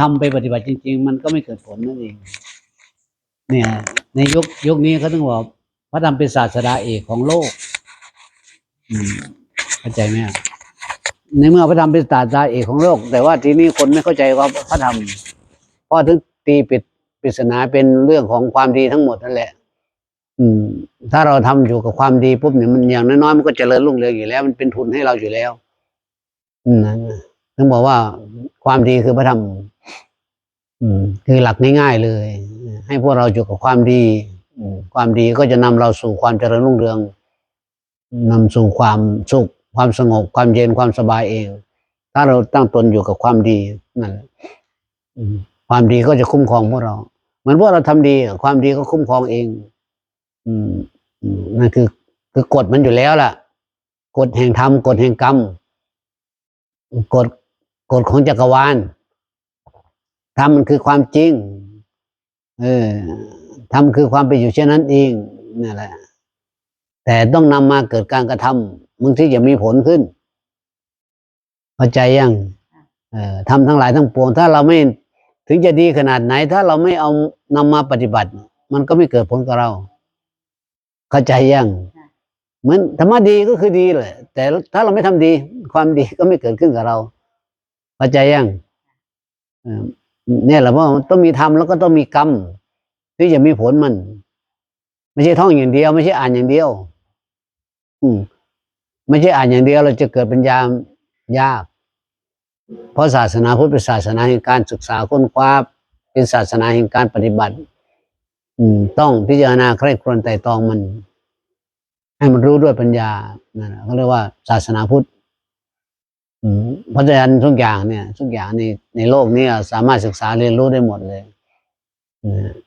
ทำไปปฏิบัติจริง ๆ มันก็ไม่เกิดผลนั่นเอง เนี่ย ในยุคยุคนี้เขาต้องบอกพระธรรมเป็นศาสดาเอกของโลกอืมเข้าใจไหมในเมื่อพระธรรมเป็นศาสดาเอกของโลก แต่ว่าทีนี้คนไม่เข้าใจว่าพระธรรมเพราะถึงตีปิดปริศนาเป็นเรื่องของความดีทั้งหมดนั่นแหละ อืม ถ้าเราทำอยู่กับความดีปุ๊บเนี่ยมันอย่างน้อยๆมันก็เจริญรุ่งเรืองอยู่แล้ว มันเป็นทุนให้เราอยู่แล้ว อืมนะถึงบอกว่าความดีคือพระธรรม คือหลักง่ายๆเลย ให้พวกเราอยู่กับความดีอืมความดีก็จะนำเราสู่ความเจริญรุ่งเรืองนำสู่ความสุข ความสงบ ความเย็นความสบายเอง ถ้าเราตั้งตนอยู่กับความดีนั่นแหละอืมความดีก็จะคุ้มครองพวกเรา เหมือนพวกเราทำดี ความดีก็คุ้มครองเองอืมอืมนั่นคือ คือกฎมันอยู่แล้วล่ะ กฎแห่งธรรมกฎแห่งกรรมกฎกฎของจักรวาล ธรรมมันคือความจริง เออทำคือความเป็นอยู่เช่นนั้นเองนั่นแหละ แต่ต้องนำมาเกิดการกระทำมึงที่จะมีผลขึ้นเข้าใจยังเออทำทั้งหลายทั้งปวง ถ้าเราไม่ถึงจะดีขนาดไหน ถ้าเราไม่เอานำมาปฏิบัติ มันก็ไม่เกิดผลกับเรา เข้าใจยังเหมือนธรรมะดีก็คือดีแหละแต่ถ้าเราไม่ทำดี ความดีก็ไม่เกิดขึ้นกับเราเข้าใจยัง เนี่ยแหละว่าต้องมีธรรมแล้วก็ต้องมีกรรมที่จะมีผลมัน ไม่ใช่ท่องอย่างเดียว ไม่ใช่อ่านอย่างเดียว อืมไม่ใช่อ่านอย่างเดียว เราจะเกิดปัญญายาก เพราะศาสนาพุทธเป็นศาสนาแห่งการศึกษาค้นคว้าเป็นศาสนาแห่งการปฏิบัติ อืม ต้องพิจารณาใคร่ครวญไต่ตองมัน ให้มันรู้ด้วยปัญญานั่นเขาเรียกว่าศาสนาพุทธ เพราะฉะนั้นทุกอย่างเนี่ยทุกอย่างในในโลกนี้สามารถศึกษาเรียนรู้ได้หมดเลย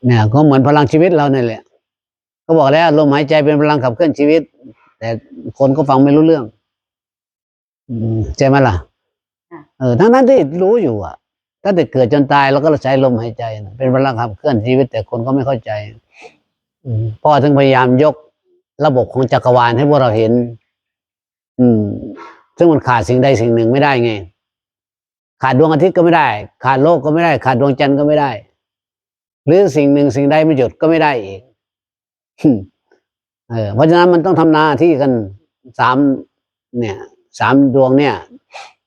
เนี่ยก็เหมือนพลังชีวิตเราเนี่ยแหละ ก็บอกแล้วลมหายใจเป็นพลังขับเคลื่อนชีวิต แต่คนก็ฟังไม่รู้เรื่องอืมใช่ไหมล่ะค่ะเออทั้งนั้นที่รู้อยู่อะตั้งแต่เกิดจนตายเราก็ใช้ลมหายใจนะเป็นพลังขับเคลื่อนชีวิต แต่คนก็ไม่เข้าใจอืมพ่อถึงพยายามยกระบบของจักรวาลให้พวกเราเห็น อืม ซึ่งมันขาดสิ่งใดสิ่งหนึ่งไม่ได้ไง ขาดดวงอาทิตย์ก็ไม่ได้ ขาดโลกก็ไม่ได้ ขาดดวงจันทร์ก็ไม่ได้ หรือสิ่งหนึ่งสิ่งใดไม่หยุดก็ไม่ได้อีกเออเพราะฉะนั้นมันต้องทำหน้าที่กันสามเนี่ยสามดวงเนี่ย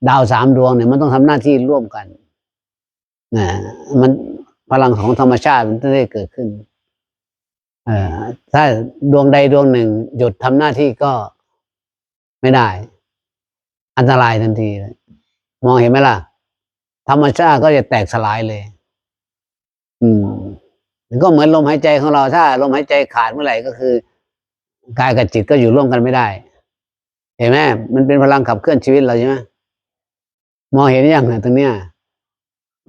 ดาวสามดวงเนี่ยมันต้องทำหน้าที่ร่วมกันนะมันพลังของธรรมชาติมันจะได้เกิดขึ้นเออถ้าดวงใดดวงหนึ่ง หยุดทำหน้าที่ก็ไม่ได้ อันตรายทันทีเลยมองเห็นไหมล่ะ ธรรมชาติก็จะแตกสลายเลย อืมก็เหมือนลมหายใจของเราถ้าลมหายใจขาดเมื่อไหร่ก็คือกายกับจิตก็อยู่ร่วมกันไม่ได้ เห็นไหมมันเป็นพลังขับเคลื่อนชีวิตเราใช่ไหมมองเห็นยังตรงเนี้ย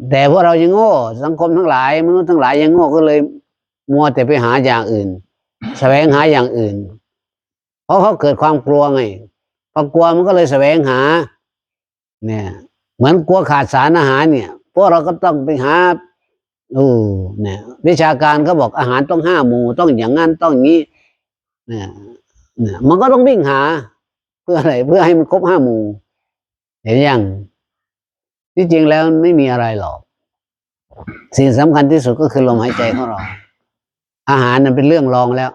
แต่พวกเรายังโง่ สังคมทั้งหลายมนุษย์ทั้งหลายยังโง่ก็เลย มัวแต่ไปหาอย่างอื่น แสวงหาอย่างอื่น เพราะเขาเกิดความกลัวไง พอกลัวมันก็เลยแสวงหา เนี่ย เหมือนกลัวขาดสารอาหารเนี่ยพวกเราก็ต้องไปหาโอ้เนี่ย วิชาการเขาบอกอาหารต้องห้าหมู่ต้องอย่างนั้นต้องอย่างนี้เนี่ยเนี่ยมันก็ต้องวิ่งหา เพื่ออะไรเพื่อให้มันครบห้าหมู่เห็นยังที่จริงแล้วไม่มีอะไรหรอก สิ่งสำคัญที่สุดก็คือลมหายใจของเรา อาหารนั้นเป็นเรื่องรองแล้ว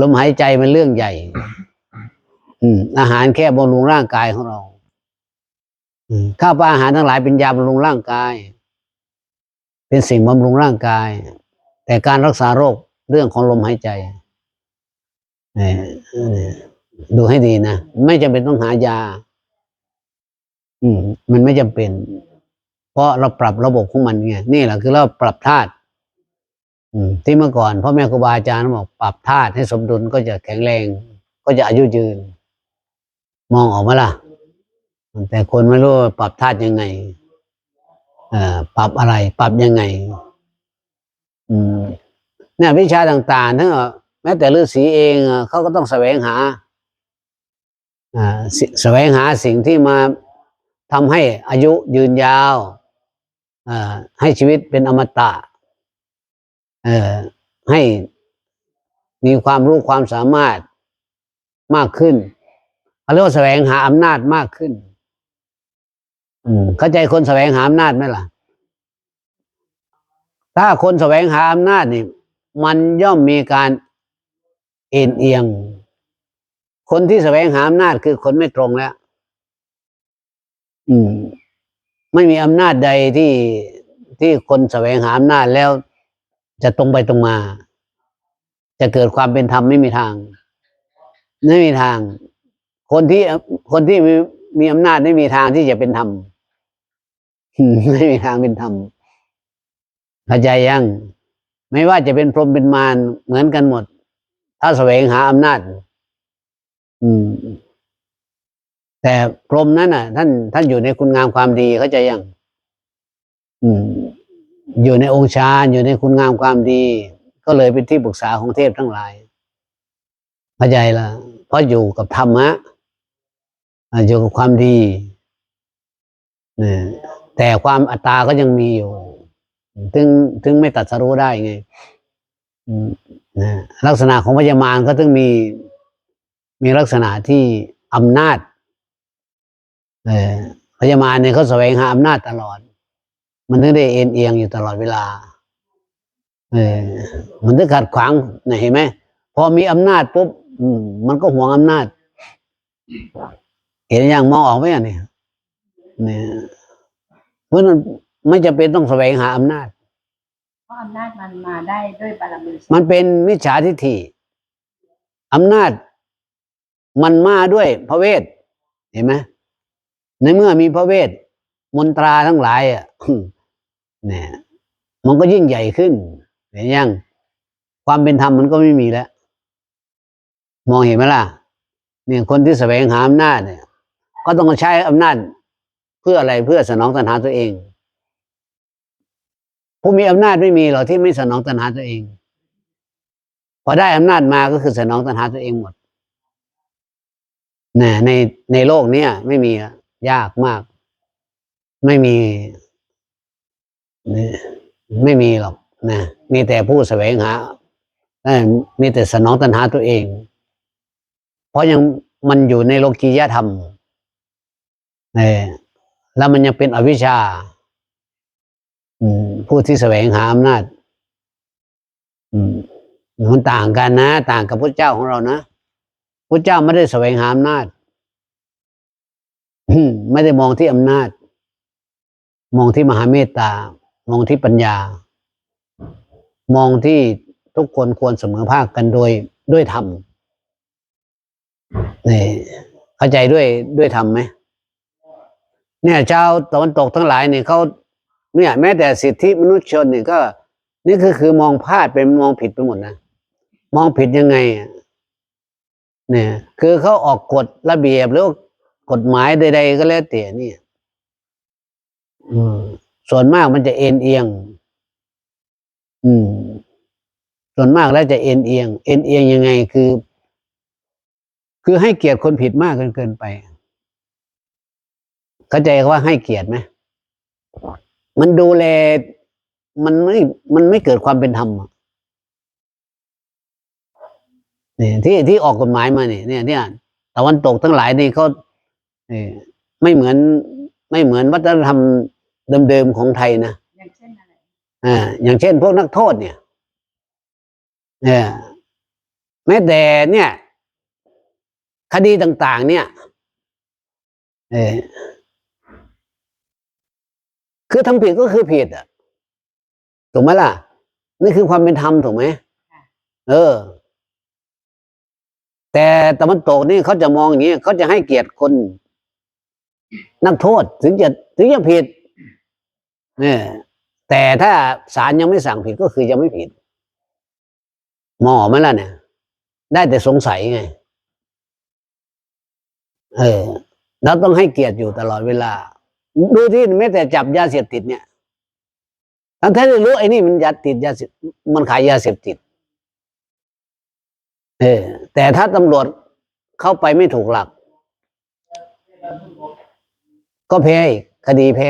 ลมหายใจเป็นเรื่องใหญ่ อาหารแค่บำรุงร่างกายของเราข้าวปลาอาหารทั้งหลายเป็นยาบำรุงร่างกาย เป็นสิ่งบำรุงร่างกาย แต่การรักษาโรคเรื่องของลมหายใจดูให้ดีนะ ไม่จำเป็นต้องหายา อืม มันไม่จำเป็น เพราะเราปรับระบบของมันไงนี่แหละคือเราปรับธาตุที่เมื่อก่อนพ่อแม่ครูบาอาจารย์บอกปรับธาตุให้สมดุลก็จะแข็งแรง ก็จะอายุยืน มองออกมาล่ะ แต่คนไม่รู้ปรับธาตุยังไงปรับอะไร ปรับยังไง อืมเนี่ยวิชาต่างๆทั้งแม้แต่ฤาษีเองเขาก็ต้องแสวงหาสแสวงหาสิ่งที่มาทำให้อายุยืนยาวให้ชีวิตเป็นอมตะให้มีความรู้ความสามารถมากขึ้น เขาเรียกว่าแสวงหาอำนาจมากขึ้น อืมเข้าใจคนแสวงหาอำนาจไหมล่ะ ถ้าคนแสวงหาอำนาจนี่มันย่อมมีการเอ็นเอียง คนที่แสวงหาอำนาจคือคนไม่ตรงแล้ว อืม ไม่มีอำนาจใดที่ที่คนแสวงหาอำนาจแล้ว จะตรงไปตรงมา จะเกิดความเป็นธรรมไม่มีทาง ไม่มีทาง คนที่คนที่มีมีอำนาจไม่มีทางที่จะเป็นธรรมไม่มีทางเป็นธรรมเข้าใจยังไม่ว่าจะเป็นพรหมเป็นมารเหมือนกันหมด ถ้าแสวงหาอำนาจ อืม แต่พรหมนั้นน่ะ ท่านท่านอยู่ในคุณงามความดีเข้าใจยังอืม อยู่ในองค์ฌานอยู่ในคุณงามความดี ก็เลยเป็นที่ปรึกษาของเทพทั้งหลายเข้าใจละเพราะอยู่กับธรรมะ อยู่กับความดีเนี่ยแต่ความอัตตาก็ยังมีอยู่ ถึงถึงไม่ตัดสรู้ได้ไงนะลักษณะของพญามารก็ถึงมี มีลักษณะที่อำนาจเออพญามารเนี่ยเขาแสวงหาอำนาจตลอด มันถึงได้เอ็นเอียงอยู่ตลอดเวลา เออ มันถึงขัดขวางเห็นไหมพอมีอำนาจปุ๊บมมันก็หวงอำนาจ เห็นอย่างมองออกไหมอะเนี่ยเนี่ยเพราะนั้นไม่จะเป็นต้องแสวงหาอำนาจ เพราะอำนาจมันมาได้ด้วยบารมีมันเป็นมิจฉาทิฏฐิอำนาจ มันมาด้วยพระเวท เห็นไหมในเมื่อมีพระเวท มนตราทั้งหลายอะเนี่ย มันก็ยิ่งใหญ่ขึ้น เห็นยังความเป็นธรรมมันก็ไม่มีแล้ว มองเห็นไหมล่ะ เนี่ยคนที่แสวงหาอำนาจเนี่ย ก็ต้องใช้อำนาจเพื่ออะไรเพื่อสนองตัณหาตัวเอง ผู้มีอำนาจไม่มีหรอกที่ไม่สนองตัณหาตัวเอง พอได้อำนาจมาก็คือสนองตัณหาตัวเองหมดนะในในโลกเนี้ยไม่มียากมาก ไม่มีนี่ไม่มีหรอกนะมีแต่ผู้แสวงหาเอ่มีแต่สนองตัณหาตัวเอง เพราะยังมันอยู่ในโลกียธรรม แล้วมันยังเป็นอวิชชาผู้ที่แสวงหาอำนาจมันต่างกันนะ ต่างกับพระเจ้าของเรานะพระเจ้าไม่ได้แสวงหาอำนาจไม่ได้มองที่อำนาจ มองที่มหาเมตตา มองที่ปัญญา มองที่ทุกคนควรเสมอภาคกันโดยด้วยธรรมนี่เข้าใจด้วยด้วยธรรมไหม เนี่ยชาวตะวันตกทั้งหลายเนี่ยเขาเนี่ยแม้แต่สิทธิมนุษยชนเนี่ยก็ นี่คือคือมองพลาดเป็นมองผิดไปหมดนะมองผิดยังไงเนี่ย คือเขาออกกฎระเบียบหรือกฎหมายใด ๆ ก็แล้วแต่เนี่ยอืมส่วนมากมันจะเอ็นเอียง อืม ส่วนมากแล้วจะเอ็นเอียง เอ็นเอียงยังไงคือ คือให้เกียรติคนผิดมากเกินเกินไป เข้าใจว่าให้เกียรติไหมมันดูแล มันไม่ มันไม่เกิดความเป็นธรรมอะเนี่ยที่ที่ออกกฎหมายมาเนี่ยเนี่ยเนี่ยตะวันตกทั้งหลายนี่เขาเอ่อไม่เหมือน ไม่เหมือนวัฒนธรรมเดิมๆของไทยนะอย่างเช่นอะไรอ่าอย่างเช่น พวกนักโทษเนี่ยเนี่ยแม้แต่เนี่ย คดีต่าง ๆ เนี่ย เออ คือทำผิดก็คือผิดอะถูกไหมล่ะ นี่คือความเป็นธรรมถูกไหมเออ แต่ตะวันตกนี่เขาจะมองอย่างนี้เขาจะให้เกียรติคนนักโทษถึงจะถึงจะผิดเนี่ยแต่ถ้าศาลยังไม่สั่งผิดก็คือยังไม่ผิด หมอไหมล่ะเนี่ยได้แต่สงสัยไง เออเราต้องให้เกียรติอยู่ตลอดเวลา ดูที่แม้แต่จับยาเสพติดเนี่ยทั้งที่รู้ไอ้นี่มันยาติดยาเสพมันขายยาเสพติด เออ แต่ถ้าตำรวจเข้าไปไม่ถูกหลัก ก็แพ้คดีแพ้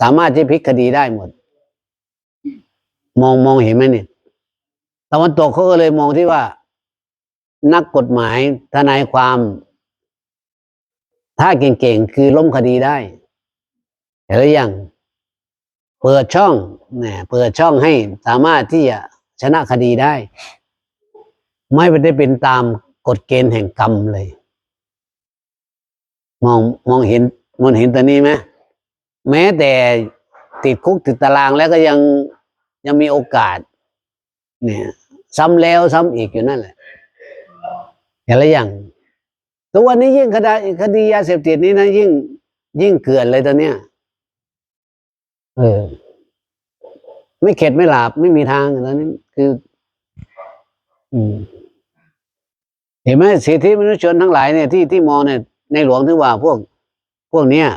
สามารถที่พลิกคดีได้หมด มองมองเห็นไหมเนี่ยตะวันตกเขาก็เลยมองที่ว่า นักกฎหมายทนายความ ถ้าเก่งๆ คือล้มคดีได้เห็นหรือยัง เปิดช่องเนี่ยเปิดช่องให้สามารถที่จะชนะคดีได้ ไม่ได้เป็นตามกฎเกณฑ์แห่งกรรมเลย มองมองเห็นมองเห็นตัวนี้ไหมแม้แต่ติดคุกติดตารางแล้วก็ยังยังมีโอกาส เนี่ย ซ้ำแล้วซ้ำอีกอยู่นั่นแหละอย่างละอย่าง ตัววันนี้ยิ่งคดีคดียาเสพติดนี้นะยิ่ง ยิ่งเกลื่อนเลยตอนเนี้ยเออ ไม่เข็ดไม่หลาบไม่มีทางตอนนี้คือ อืมเห็นไหมสิทธิมนุษยชนทั้งหลายเนี่ยที่ที่มองเนี่ยในหลวงถึงว่าพวกพวกเนี้ย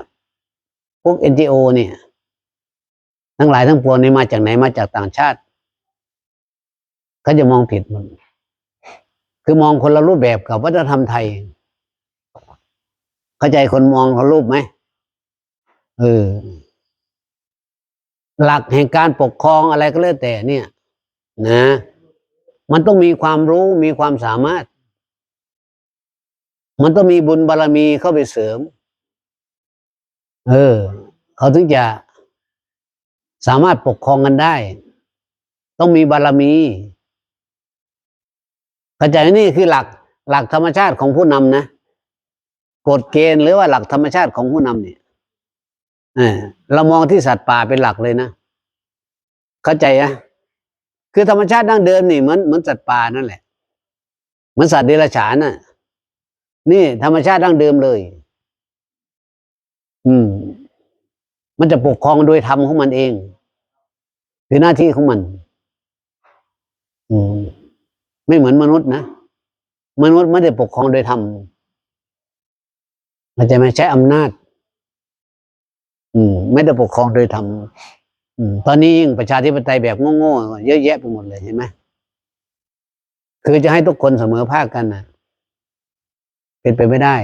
พวกเอ็นจีโอเนี่ย ทั้งหลายทั้งปวงนี่มาจากไหนมาจากต่างชาติเขาจะมองผิดหมัน คือมองคนละรูปแบบกับวัฒนธรรมไทย เข้าใจคนมองคนรูปไหมเออ หลักแห่งการปกครองอะไรก็แล้วแต่เนี่ย นะ มันต้องมีความรู้มีความสามารถ มันต้องมีบุญบารรมีเข้าไปเสริม เออ เขาถึงจะสามารถปกครองกันได้ ต้องมีบารรมีเข้าใจนี่คือหลักหลักธรรมชาติของผู้นำนะ กฎเกณฑ์หรือว่าหลักธรรมชาติของผู้นำเนี่ยเรามองที่สัตว์ป่าเป็นหลักเลยนะ เข้าใจอะคือธรรมชาติดั้งเดิมนี่เหมือนเหมือนสัตว์ป่านั่นแหละ เหมือนสัตว์เดรัจฉานน่ะ นี่ ธรรมชาติดั้งเดิมเลย อืม มันจะปกครองโดยธรรมของมันเอง คือหน้าที่ของมัน อืม ไม่เหมือนมนุษย์นะ มนุษย์ไม่ได้ปกครองโดยธรรม เข้าใจไหมใช้อำนาจ อืม ไม่ได้ปกครองโดยธรรมตอนนี้ยิ่งประชาธิปไตยแบบโง่ๆเยอะแยะไปหมดเลยเห็นไหมคือจะให้ทุกคนเสมอภาคกันนะเป็นไปไม่ได้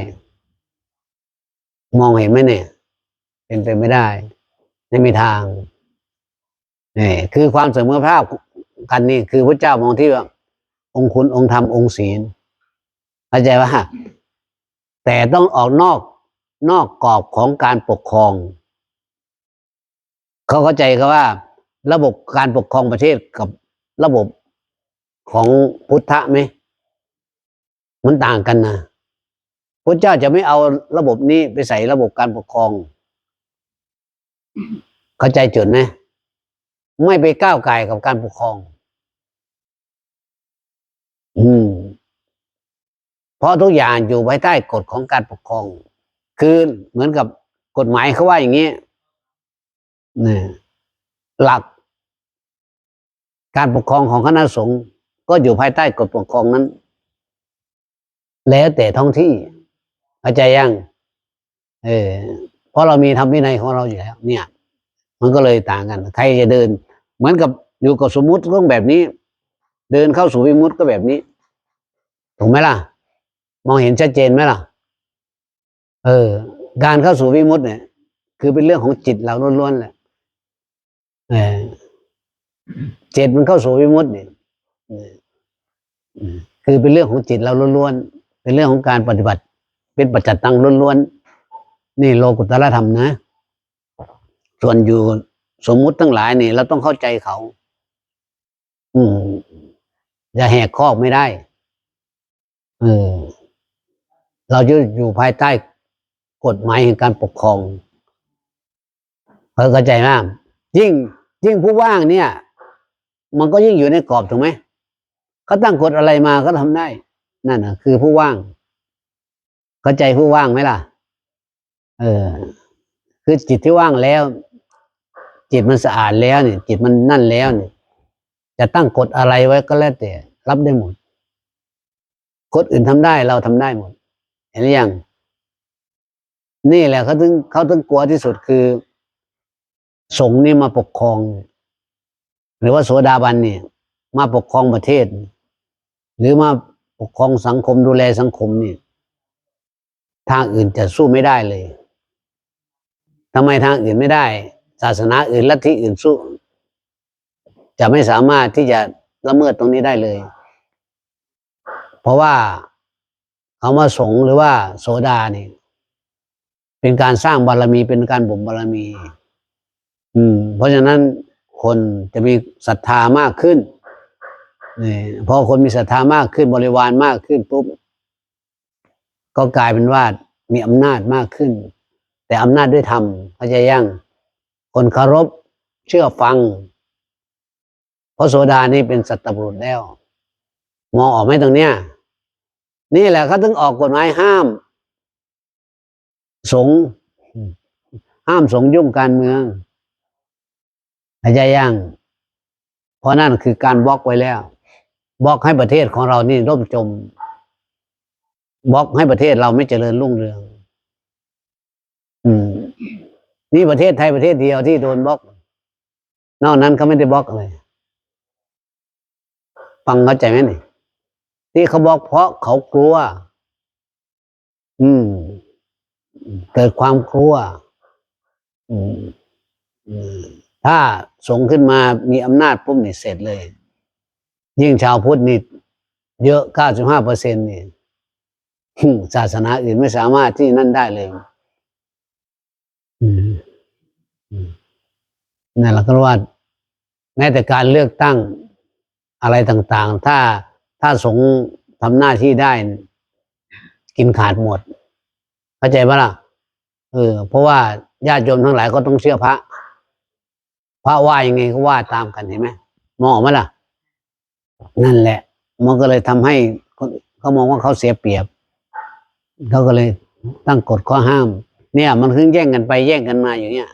มองเห็นไหมเนี่ย เป็นไปไม่ได้ ไม่มีทางนี่คือความเสมอภาคกันนี่คือพระเจ้ามองที่ว่าองค์คุณองค์ธรรมองค์ศีลเข้าใจว่า แต่ต้องออกนอกนอกกรอบของการปกครอง เขาเข้าใจก็ว่า ระบบการปกครองประเทศกับระบบของพุทธะไหมมันต่างกันนะพระเจ้าจะไม่เอาระบบนี้ไปใส่ระบบการปกครอง เข้าใจจุดไหมไม่ไปก้าวไก่กับการปกครอง อืม เพราะทุกอย่างอยู่ภายใต้กฎของการปกครอง คือเหมือนกับกฎหมายเขาว่าอย่างนี้นี่หลัก การปกครองของคณะสงฆ์ก็อยู่ภายใต้กฎปกครองนั้น แล้วแต่ท้องที่เข้าใจยังเออเพราะเรามีธรรมวินัยของเราอยู่แล้ว เนี่ย มันก็เลยต่างกัน ใครจะเดิน เหมือนกับอยู่กับสมมุติเรื่องแบบนี้ เดินเข้าสู่วิมุตติก็แบบนี้ ถูกไหมล่ะ มองเห็นชัดเจนไหมล่ะ เออ การเข้าสู่วิมุตติเนี่ย คือเป็นเรื่องของจิตเราล้วนๆแหละเออจิตมันเข้าสู่วิมุตติเนี่ยเอออืมคือเป็นเรื่องของจิตเราล้วนๆเป็นเรื่องของการปฏิบัติ เป็นปัจจัตตังล้วนๆนี่โลกุตตรธรรมนะ ส่วนอยู่สมมุติทั้งหลายนี่เราต้องเข้าใจเขา อืมอย่าแหกข้อกไม่ได้ เออ เราจะอยู่ภายใต้กฎหมายแห่งการปกครองเข้าใจไหมยิ่งยิ่งผู้ว่างเนี่ย มันก็ยิ่งอยู่ในกรอบถูกไหมเขาตั้งกฎอะไรมาก็ทำได้ นั่นนะคือผู้ว่าง เข้าใจผู้ว่างไหมล่ะ เออ คือจิตที่ว่างแล้ว จิตมันสะอาดแล้วเนี่ย จิตมันนั่นแล้วเนี่ย จะตั้งกฎอะไรไว้ก็แล้วแต่ รับได้หมดคนอื่นทำได้เราทำได้หมด เห็นหรือยังนี่แหละเขาถึงเขาถึงกลัวที่สุดคือ สงฆ์นี่มาปกครอง หรือว่าโสดาบันเนี่ยมาปกครองประเทศ หรือมาปกครองสังคมดูแลสังคมเนี่ยทางอื่นจะสู้ไม่ได้เลยทำไมทางอื่นไม่ได้ ศาสนาอื่นลัทธิอื่นสู้ จะไม่สามารถที่จะละเมิดตรงนี้ได้เลย เพราะว่า คำว่าสงหรือว่าโสดาเนี่ยเป็นการสร้างบารมีเป็นการบ่มบารมี อืม เพราะฉะนั้นคนจะมีศรัทธามากขึ้นนี่พอคนมีศรัทธามากขึ้นบริวารมากขึ้นปุ๊บก็กลายเป็นว่ามีอำนาจมากขึ้น แต่อำนาจด้วยธรรมเข้าใจยังคนเคารพเชื่อฟังเพราะโสดานี่เป็นสัตตบุรุษแล้ว มองออกไหมตรงเนี้ย นี่แหละเขาถึงออกกฎหมายห้าม สงห้ามสงยุ่งการเมืองเข้าใจยังเพราะนั่นคือการบล็อกไว้แล้วบล็อกให้ประเทศของเรานี่ร่มจมบล็อกให้ประเทศเราไม่เจริญรุ่งเรือง อืม นี่ประเทศไทยประเทศเดียวที่โดนบล็อก นอกนั้นเขาไม่ได้บล็อกเลย ฟังเข้าใจไหมนี่ ที่เขาบอกเพราะเขากลัว อืม เกิดความกลัว อืม ถ้าส่งขึ้นมามีอำนาจปุ๊บนี่เสร็จเลย ยิ่งชาวพุทธนี่เยอะเก้าสิบห้าเปอร์เซ็นต์นี่ศาสนาอื่นไม่สามารถที่นั่นได้เลยนั่นแหละก็ว่าแม้แต่การเลือกตั้งอะไรต่าง ๆ ถ้า ถ้าสงฆ์ทำหน้าที่ได้ กินขาดหมดเข้าใจปะล่ะเออเพราะว่าญาติโยมทั้งหลายก็ต้องเชื่อพระ พระว่ายังไงก็ว่าตามกันเห็นไหมมองไหมล่ะ นั่นแหละ มันก็เลยทำให้เขามองว่าเขาเสียเปรียบเขาก็เลยตั้งกฎข้อห้าม เนี่ย มันคือแย่งกันไปแย่งกันมาอย่างเนี้ย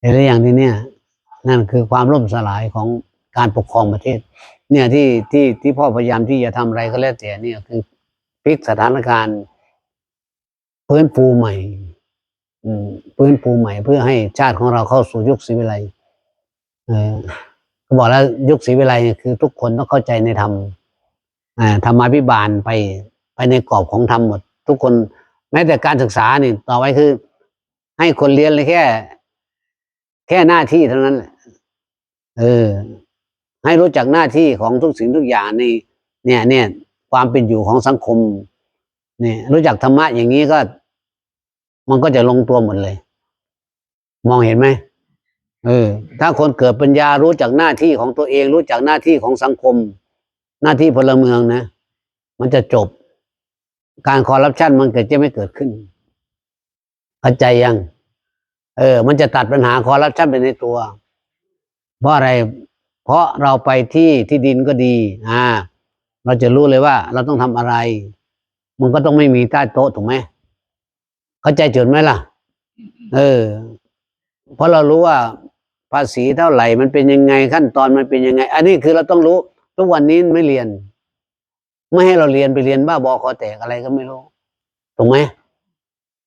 เห็นหรือยังที่เนี่ย นั่นคือความล่มสลายของ การปกครองประเทศ เนี่ยที่ที่ที่พ่อพยายามที่จะทำอะไรก็แล้วแต่เนี่ยคือพลิกสถานการณ์ฟื้นฟูใหม่ อืมฟื้นฟูใหม่เพื่อให้ชาติของเราเข้าสู่ยุคศรีวิไลเออก็บอกแล้วยุคศรีวิไลคือ ทุกคนต้องเข้าใจในธรรมอ่าธรรมาภิบาลไปไปในกรอบของธรรมหมด ทุกคนแม้แต่การศึกษานี่ต่อไปคือ ให้คนเรียนเลยแค่ แค่หน้าที่เท่านั้นแหละเออ ให้รู้จักหน้าที่ของทุกสิ่งทุกอย่างในเนี่ยเนี่ยความเป็นอยู่ของสังคม เนี่ย รู้จักธรรมะอย่างนี้ก็ มันก็จะลงตัวหมดเลย มองเห็นไหมเออ ถ้าคนเกิดปัญญารู้จักหน้าที่ของตัวเอง รู้จักหน้าที่ของสังคม หน้าที่พลเมืองนะ มันจะจบ การคอร์รัปชันมันเกิดจะไม่เกิดขึ้นเข้าใจยัง เออ มันจะตัดปัญหาคอร์รัปชันไปในตัว เพราะอะไร เพราะเราไปที่ที่ดินก็ดี อ่า เราจะรู้เลยว่าเราต้องทำอะไร มันก็ต้องไม่มีใต้โต๊ะถูกไหมเข้าใจจุดไหมล่ะ เออ เพราะเรารู้ว่าภาษีเท่าไหร่มันเป็นยังไงขั้นตอนมันเป็นยังไง อันนี้คือเราต้องรู้ ทุกวันนี้ไม่เรียน ไม่ให้เราเรียนไปเรียนบ้าบอคอแตกอะไรก็ไม่รู้ถูกไหม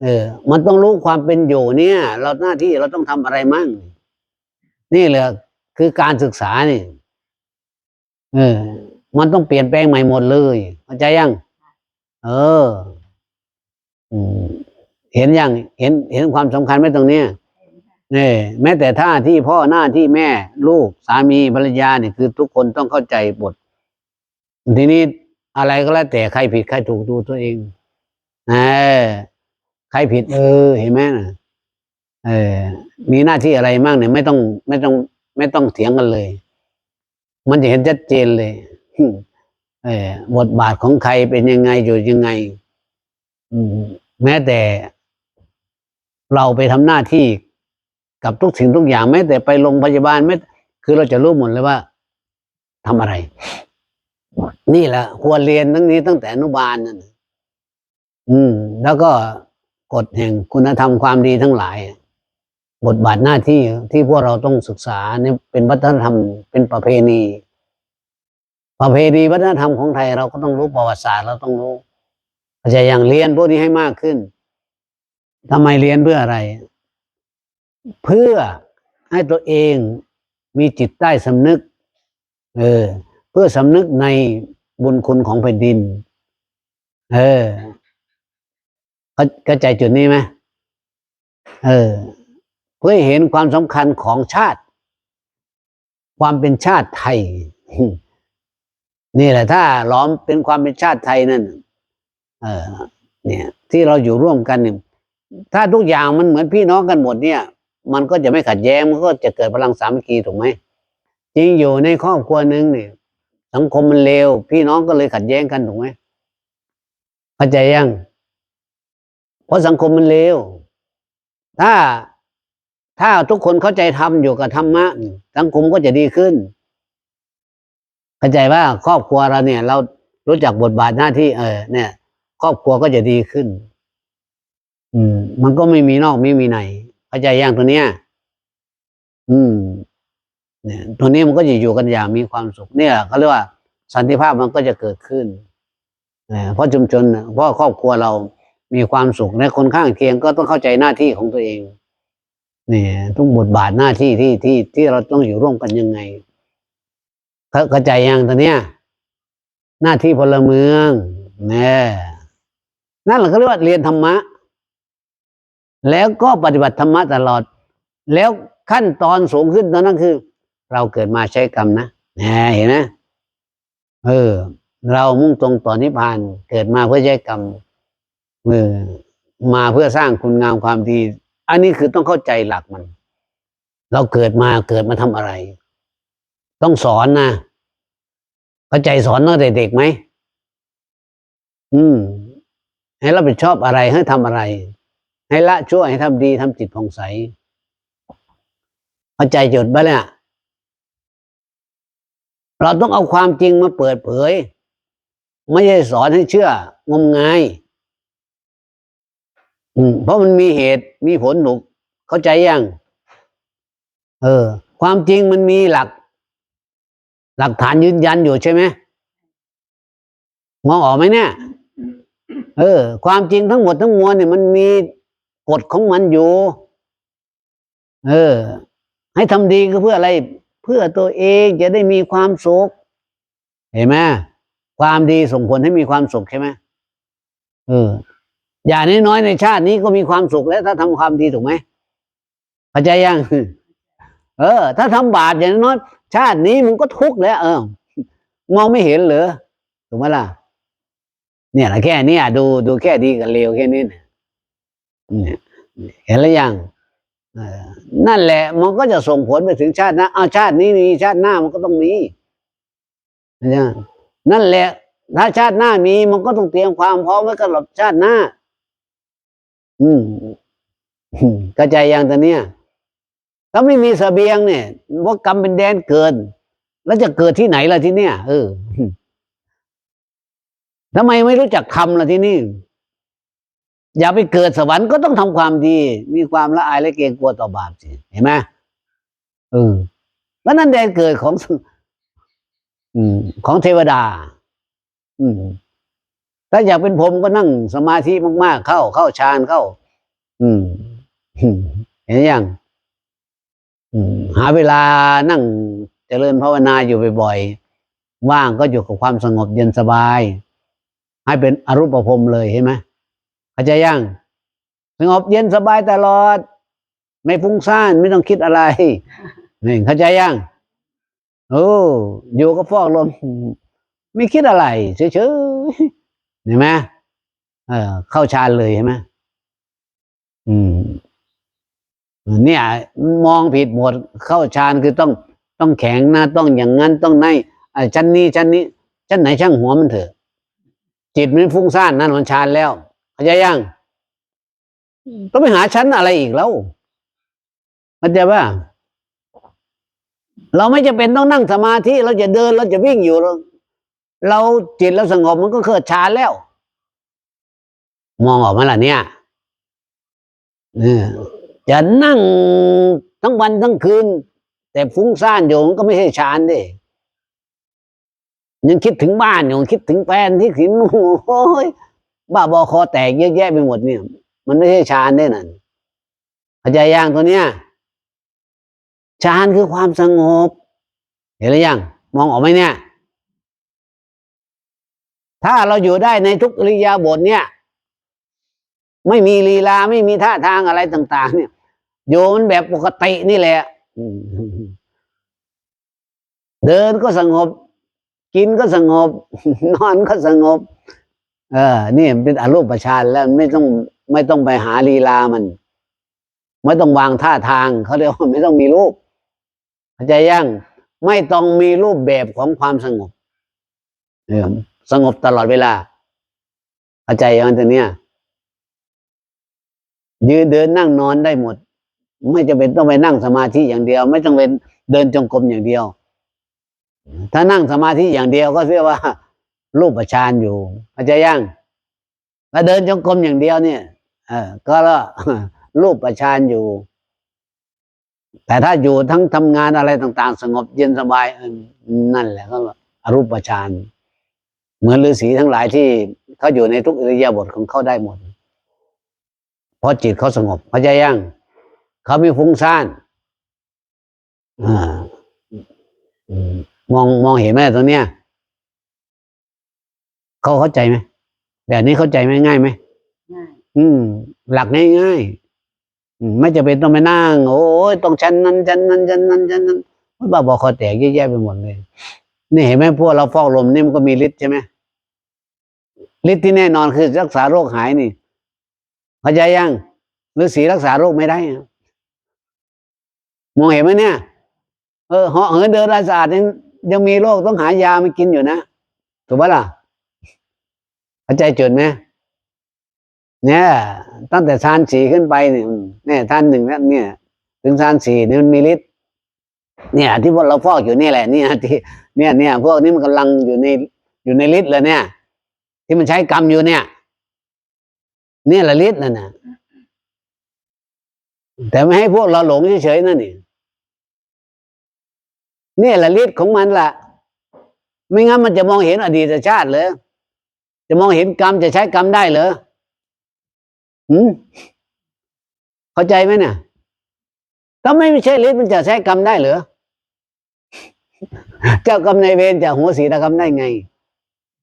เออ มันต้องรู้ความเป็นอยู่เนี่ย เราหน้าที่เราต้องทำอะไรมั่ง นี่แหละ คือการศึกษานี่เออ มันต้องเปลี่ยนแปลงใหม่หมดเลยเข้าใจยัง เอออืมเห็นยังเห็น เห็นความสำคัญไหมตรงเนี้ยเนี่ยแม้แต่ท่าที่พ่อหน้าที่แม่ ลูกสามีภรรยาเนี่ยคือทุกคนต้องเข้าใจบท ทีนี้อะไรก็แล้วแต่ใครผิดใครถูกดูตัวเองเออใครผิด เออ เห็นไหมนะเออ มีหน้าที่อะไรมั่งเนี่ย ไม่ต้องไม่ต้อง ไม่ต้องเถียงกันเลย มันจะเห็นชัดเจนเลยเออบทบาทของใครเป็นยังไงอยู่ยังไงแม้แต่ เราไปทำหน้าที่กับทุกสิ่งทุกอย่างแม้แต่ไปโรงพยาบาลไม่คือเราจะรู้หมดเลยว่าทำอะไร นี่แหละควรเรียนทั้งนี้ตั้งแต่อนุบาลนั่นอืม แล้วก็กฎแห่งคุณธรรมความดีทั้งหลาย บทบาทหน้าที่ที่พวกเราต้องศึกษาเนี่ยเป็นวัฒนธรรม เป็นประเพณี ประเพณีวัฒนธรรมของไทยเราก็ต้องรู้ประวัติศาสตร์เราต้องรู้อาจจะอย่างเรียนพวกนี้ให้มากขึ้นทำไมเรียนเพื่ออะไร เพื่อให้ตัวเองมีจิตใต้สำนึก เออ เพื่อสำนึกในบุญคุณของแผ่นดิน เออเข้าใจจุดนี้ไหมเออ เพื่อเห็นความสำคัญของชาติ ความเป็นชาติไทย นี่แหละถ้าล้อมเป็นความเป็นชาติไทยนั่นเออเนี่ย ที่เราอยู่ร่วมกันเนี่ยถ้าทุกอย่างมันเหมือนพี่น้องกันหมดเนี่ย มันก็จะไม่ขัดแย้งมันก็จะเกิดพลังสามัคคีถูกไหมจริงอยู่ในครอบครัวหนึ่งเนี่ยสังคมมันเลวพี่น้องก็เลยขัดแย้งกันถูกไหมเข้าใจยัง เพราะสังคมมันเลวถ้า ถ้าทุกคนเข้าใจทำอยู่กับธรรมะสังคมก็จะดีขึ้นเข้าใจว่าครอบครัวเราเนี่ย เรารู้จักบทบาทหน้าที่เออ เนี่ย ครอบครัวก็จะดีขึ้น อืม มันก็ไม่มีนอกไม่มีในเข้าใจอยังตัวเนี้ย อืม เนี่ย ตัวนี้มันก็จะอยู่กันอย่างมีความสุขเนี่ยเขาเรียกว่า สันติภาพมันก็จะเกิดขึ้นเพราะชุมชนเพราะครอบครัวเรามีความสุขและคนข้างเคียงก็ต้องเข้าใจหน้าที่ของตัวเอง เนี่ยทุกบทบาทหน้าที่ที่ที่ที่เราต้องอยู่ร่วมกันยังไงเข้าเข้าใจยังตัวเนี้ย หน้าที่พลเมืองเนี่ยนั่นแหละเขาเรียกว่าเรียนธรรมะ แล้วก็ปฏิบัติธรรมะตลอด แล้วขั้นตอนสูงขึ้นตอนนั้นคือ เราเกิดมาใช้กรรมนะเห็นไหมเออ เรามุ่งตรงต่อนิพพานเกิดมาเพื่อใช้กรรมเออมาเพื่อสร้างคุณงามความดี อันนี้คือต้องเข้าใจหลักมัน เราเกิดมาเกิดมาทำอะไร ต้องสอนนะเข้าใจสอนตั้งแต่เด็กไหมอืม ให้รับผิดชอบอะไรให้ทำอะไร ให้ละชั่วให้ทำดีทำจิตผ่องใสเข้าใจจุดไหมเนี่ยเราต้องเอาความจริงมาเปิดเผย ไม่ใช่สอนให้เชื่องมงาย อืมเพราะมันมีเหตุมีผลหนุก เข้าใจยังเออ ความจริงมันมีหลัก หลักฐานยืนยันอยู่ใช่ไหมมองออกไหมเนี่ย เออ ความจริงทั้งหมดทั้งมวลเนี่ยมันมีกฎของมันอยู่ เออ ให้ทำดีก็เพื่ออะไร เพื่อตัวเองจะได้มีความสุขเห็นไหมความดีส่งผลให้มีความสุขใช่ไหมเออ อย่าน้อยๆในชาตินี้ก็มีความสุขแล้ว ถ้าทำความดีถูกไหมเข้าใจยังเออ ถ้าทำบาปอย่างน้อยชาตินี้มันก็ทุกข์แล้ว เออ มองไม่เห็นเหรอถูกไหมล่ะ เนี่ยแหละแค่เนี้ยดูดูแค่ดีกับเลวแค่นี้เนี่ยเห็นแล้วยังนั่นแหละ มันก็จะส่งผลไปถึงชาติหนะเอาชาตินี้มีชาติหน้ามันก็ต้องมีนะนั่นแหละ ถ้าชาติหน้ามีมันก็ต้องเตรียมความพร้อมไว้กับชาติหน้า อืมกระจายอย่างตัวเนี้ยถ้าไม่มีเสบียงเนี่ยว่ากรรมเป็นแดนเกิน แล้วจะเกิดที่ไหนล่ะที่เนี้ยเออทำไมไม่รู้จักทำล่ะที่นี่ อย่าไปเกิดสวรรค์ก็ต้องทำความดี มีความละอายและเกรงกลัวต่อบาปสิเห็นไหมเออแล้วนั่นแดนเกิดของ อืม ของเทวดา อืม ถ้าอยากเป็นผมก็นั่งสมาธิมากๆ เข้าเข้าฌานเข้า อืม เห็นยังหาเวลานั่งเจริญภาวนาอยู่บ่อยๆว่างก็อยู่กับความสงบเย็นสบาย ให้เป็นอรูปภพเลยเห็นไหมเข้าใจยังสงบเย็นสบายตลอด ไม่ฟุ้งซ่านไม่ต้องคิดอะไรนี่เข้าใจยังโอ้อยู่ก็ฟอกลมไม่คิดอะไรเฉยๆ เห็นไหมเออเข้าฌานเลยเห็นไหมอืมเนี่ย มองผิดหมดเข้าฌานคือต้องต้องแข็งนะต้องอย่างนั้นต้องในอะชั้นนี้ชั้นนี้ชั้นไหนช่างหัวมันเถอะ จิตมันฟุ้งซ่านนั่นมันฌานแล้วเข้าใจยังต้องไปหาชั้นอะไรอีกแล้วเข้าใจป่ะเราไม่จะเป็นต้องนั่งสมาธิ เราจะเดินเราจะวิ่งอยู่ เราจิตเราสงบมันก็เกิดฌานแล้ว มองออกไหมาล่ะเนี่ยเนี่ยจะนั่งทั้งวันทั้งคืน แต่ฟุ้งซ่านอยู่มันก็ไม่ใช่ฌานดิยังคิดถึงบ้านอยู่คิดถึงแฟนที่ขินโอ้ยบ้าบอคอแตกเยอะแยะไปหมดเนี่ย มันไม่ใช่ฌานได้นั่นเข้าใจยังตัวเนี้ยฌานคือความสงบ เห็นหรือยัง มองออกไหมเนี่ย ถ้าเราอยู่ได้ในทุกริยาบถเนี่ย ไม่มีลีลาไม่มีท่าทางอะไรต่าง ๆ เนี่ยโยมันแบบปกตินี่แหละเดินก็สงบ กินก็สงบ นอนก็สงบ เออนี่เป็นอารูปฌานแล้วไม่ต้องไม่ต้องไปหาลีลามัน ไม่ต้องวางท่าทางเขาเรียกว่าไม่ต้องมีรูปเข้าใจยังไม่ต้องมีรูปแบบของความสงบเออ สงบตลอดเวลาเข้าใจยังตัวเนี้ยยืนเดินนั่งนอนได้หมด ไม่จำเป็นต้องไปนั่งสมาธิอย่างเดียว ไม่ต้องเป็นเดินจงกรมอย่างเดียว ถ้านั่งสมาธิอย่างเดียวก็เรียกว่า รูปฌานอยู่เข้าใจยังถ้าเดินจงกรมอย่างเดียวเนี่ย เออก็ละรูปฌานอยู่ แต่ถ้าอยู่ทั้งทำงานอะไรต่าง ๆ สงบเย็นสบายนั่นแหละก็อรูปฌาน เหมือนฤาษีทั้งหลายที่เขาอยู่ในทุกอิริยาบถของเขาได้หมด เพราะจิตเขาสงบเข้าใจยังเขาไม่ฟุ้งซ่านอ่าอืมมองมองเห็นไหมตรงเนี้ยเขาเข้าใจไหมแบบนี้เข้าใจไหมง่ายไหมง่ายอืม หลักง่ายๆอืมไม่จะเป็นต้องไปนั่ง โอ้ยต้องชั้นนั้นชั้นนั้นชั้นนั้นชั้นนั้นบ้าบอคอแตกเยอะแยะไปหมดเลย นี่เห็นไหมพวกเราฟอกลมนี่มันก็มีฤทธิ์ใช่ไหมฤทธิ์ที่แน่นอนคือรักษาโรคหายนี่เข้าใจยังฤาษีรักษาโรคไม่ได้มองเห็นไหมเนี่ย เออเหาะเหินเดินราสะอาดยังยังมีโรคต้องหายามากินอยู่นะถูกปะล่ะเข้าใจจุดไหมเนี่ย ตั้งแต่ชานสีขึ้นไปเนี่ยเนี่ยท่านหนึ่งแล้วเนี่ย ถึงชานสี่เนี่ยมันมีฤทธิ์ เนี่ยที่พวกเราฟอกอยู่นี่แหละเนี่ยที่เนี่ยเนี่ยพวกนี้มันกำลังอยู่ในอยู่ในฤทธิ์เลยเนี่ย ที่มันใช้กรรมอยู่เนี่ย เนี่ยละฤทธิ์นั่นนะแต่ไม่ให้พวกเราหลงเฉยๆนั่นนี่เนี่ยละฤทธิ์ของมันล่ะ ไม่งั้นมันจะมองเห็นอดีตชาติเหรอจะมองเห็นกรรมจะใช้กรรมได้เหรอหืมเข้าใจไหมเนี่ยถ้าไม่ใช่ฤทธิ์มันจะใช้กรรมได้เหรอ เจ้ากรรมนายเวรจะหัวสีตกรรมได้ไง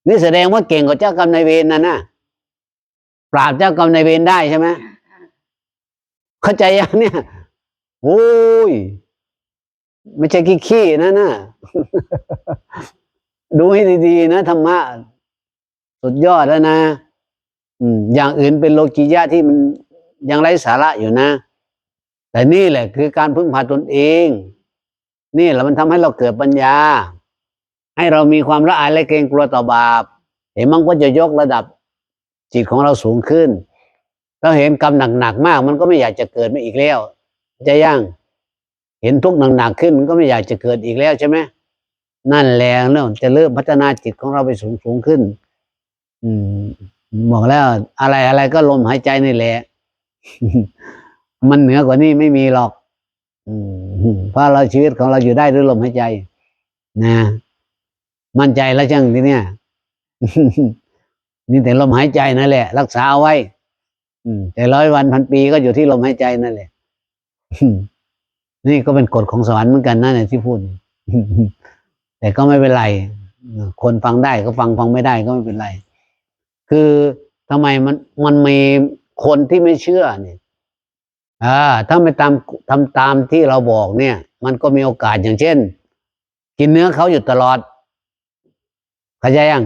นี่แสดงว่าเก่งกว่าเจ้ากรรมนายเวรนะนะปราบเจ้ากรรมนายเวรได้ใช่ไหมเข้าใจยังเนี่ยโอ้ยไม่ใช่ขี้ๆนะนะดูให้ดีๆนะธรรมะสุดยอดแล้วนะอืมอย่างอื่นเป็นโลกิยะที่มันยังไร้สาระอยู่นะ แต่นี่แหละคือการพึ่งพาตนเอง นี่แหละมันทำให้เราเกิดปัญญา ให้เรามีความละอายและเกรงกลัวต่อบาป เห็นมันก็จะยกระดับจิตของเราสูงขึ้นเราเห็นกรรมหนักๆมาก มันก็ไม่อยากจะเกิดมาอีกแล้ว จะย่างเห็นทุกข์หนักๆขึ้นมันก็ไม่อยากจะเกิดอีกแล้วใช่ไหมนั่นแหละเรื่องจะเริ่มพัฒนาจิตของเราไปสูงสูงขึ้น อืมบอกแล้ว อะไรอะไรก็ลมหายใจนี่แหละ มันเหนือกว่านี้ไม่มีหรอก เพราะเราชีวิตของเราอยู่ได้ด้วยลมหายใจ นะ มั่นใจแล้วจังทีเนี้ยนี่แต่ลมหายใจนั่นแหละ รักษาเอาไว้ อืม แต่ร้อยวันพันปีก็อยู่ที่ลมหายใจนั่นแหละนี่ก็เป็นกฎของสวรรค์เหมือนกันนะเนี่ยที่พูดแต่ก็ไม่เป็นไร คนฟังได้ก็ฟังฟังไม่ได้ก็ไม่เป็นไร คือทำไมมันมันมีคนที่ไม่เชื่อเนี่ยอ่าถ้าไม่ตาม ทำตามที่เราบอกเนี่ย มันก็มีโอกาสอย่างเช่น กินเนื้อเขาอยู่ตลอดเข้าใจยัง